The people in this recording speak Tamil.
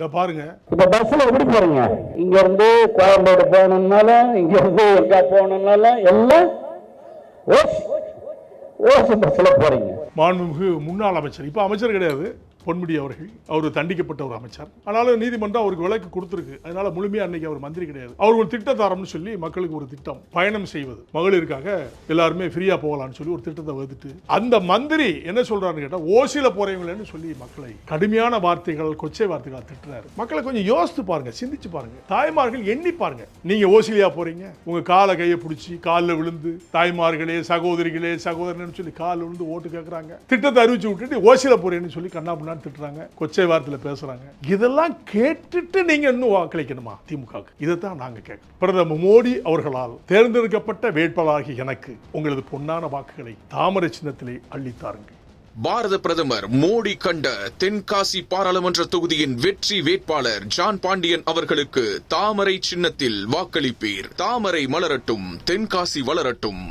இதை பாருங்க இப்ப பஸ்ல எப்படி போறீங்க இங்க இருந்து கோயம்பேடு போகணும்னாலும் இங்க இருந்து எங்க போகணும்னாலும் எல்லாம் ஓசி ஓசி பஸ்ல போறீங்க மாண்புமிகு முன்னாள் அமைச்சர் இப்போ அமைச்சர் கிடையாது பொன்முடி அவர்கள் அவர் தண்டிக்கப்பட்ட ஒரு அமைச்சர். ஆனாலும் நீதிமன்றம் அவருக்கு விலக்கு கொடுத்துருக்கு. அதனால முழுமையாக அன்னைக்கு அவர் மந்திரி கிடையாது. அவர் ஒரு திட்டத்தாரம்னு சொல்லி மக்களுக்கு ஒரு திட்டம் பயணம் செய்வது. மகளிருக்காக எல்லாருமே ஃப்ரீயாக போகலாம்னு சொல்லி ஒரு திட்டத்தை வகுத்துட்டு அந்த மந்திரி என்ன சொல்கிறாருன்னு கேட்டால் ஓசியில போறவங்களேன்னு சொல்லி மக்களை கடுமையான வார்த்தைகள் கொச்சை வார்த்தைகள் திட்டுறாரு. மக்களை கொஞ்சம் யோசித்து பாருங்கள் சிந்திச்சு பாருங்கள் தாய்மார்கள் எண்ணி பாருங்கள் நீங்கள் ஓசிலியாக போகிறீங்க உங்கள் காலை கையை பிடிச்சி காலில் விழுந்து தாய்மார்களே சகோதரிகளே சகோதரன்னு சொல்லி காலில் விழுந்து ஓட்டு கேட்குறாங்க திட்டத்தை அறிவிச்சு விட்டுட்டு ஓசியில் போகிறேன்னு சொல்லி கண்ணா பின்னான்னு திட்டுறாங்க. கொச்சை வார்த்தையில் பேசுறாங்க. இதெல்லாம் கேட்டுட்டு நீங்கள் இன்னும் வாக்களிக்கணுமா? திமுகக்கு இதை தான் நாங்கள் கேட்கிறோம். பிரதமர் மோடி அவர்களால் தேர்ந்தெடுக்கப்பட்ட வேட்பாளராகி எனக்கு உங்களது பொன்னான வாக்குகளை தாமரை சின்னத்திலே அள்ளித்தாருங்கள் பாரத பிரதமர் மோடி கண்ட தென்காசி பாராளுமன்ற தொகுதியின் வெற்றி வேட்பாளர் ஜான் பாண்டியன் அவர்களுக்கு தாமரை சின்னத்தில் வாக்களிப்பீர். தாமரை மலரட்டும் தென்காசி வளரட்டும்.